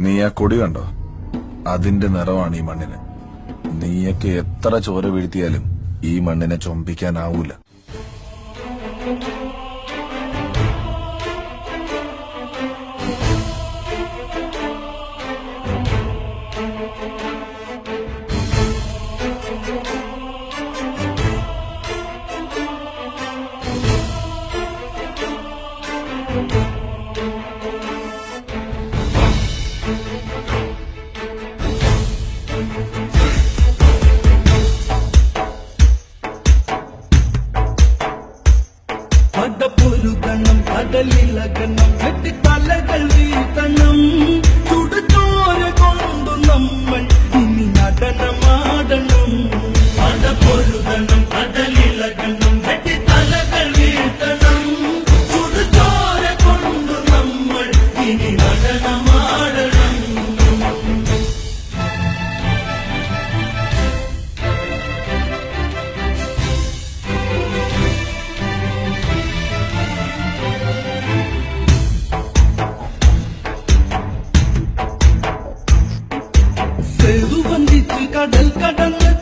നീ ആ കൊടി കണ്ടോ? അതിന്റെ നിറമാണ് ഈ മണ്ണിന്. നീയൊക്കെ എത്ര ചോര വീഴ്ത്തിയാലും ഈ മണ്ണിനെ ചൊമ്പിക്കാനാവൂല. പടപ്പൊരുതണം കടലിളകണം കെട്ടിത്തലകൾ വീഴ്ത്തണം ചുടുചോര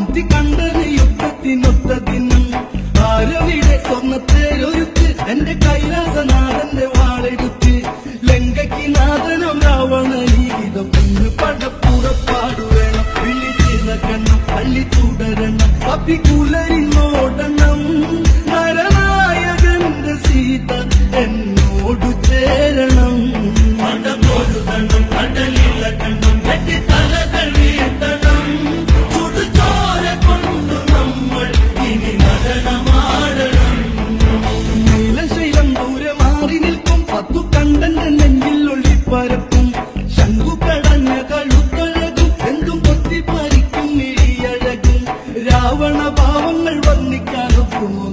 പമ്പി കണ്ടത് യുദ്ധത്തിനൊത്ത ദിനം. ആരവിടെ സ്വർണത്തേരൊരുത്ത് എന്റെ കൈലാസനാഥന്റെ വാളെടുത്ത്. ലങ്കയ്ക്ക് നാഥനം രാവണ ഗീതം ഇന്ന് പടപ്പുറപ്പാടുവേണം. വിളിച്ചിറക്കണം തള്ളി തുടരണം അപ്പിക്കുലരിന്നോടണം Como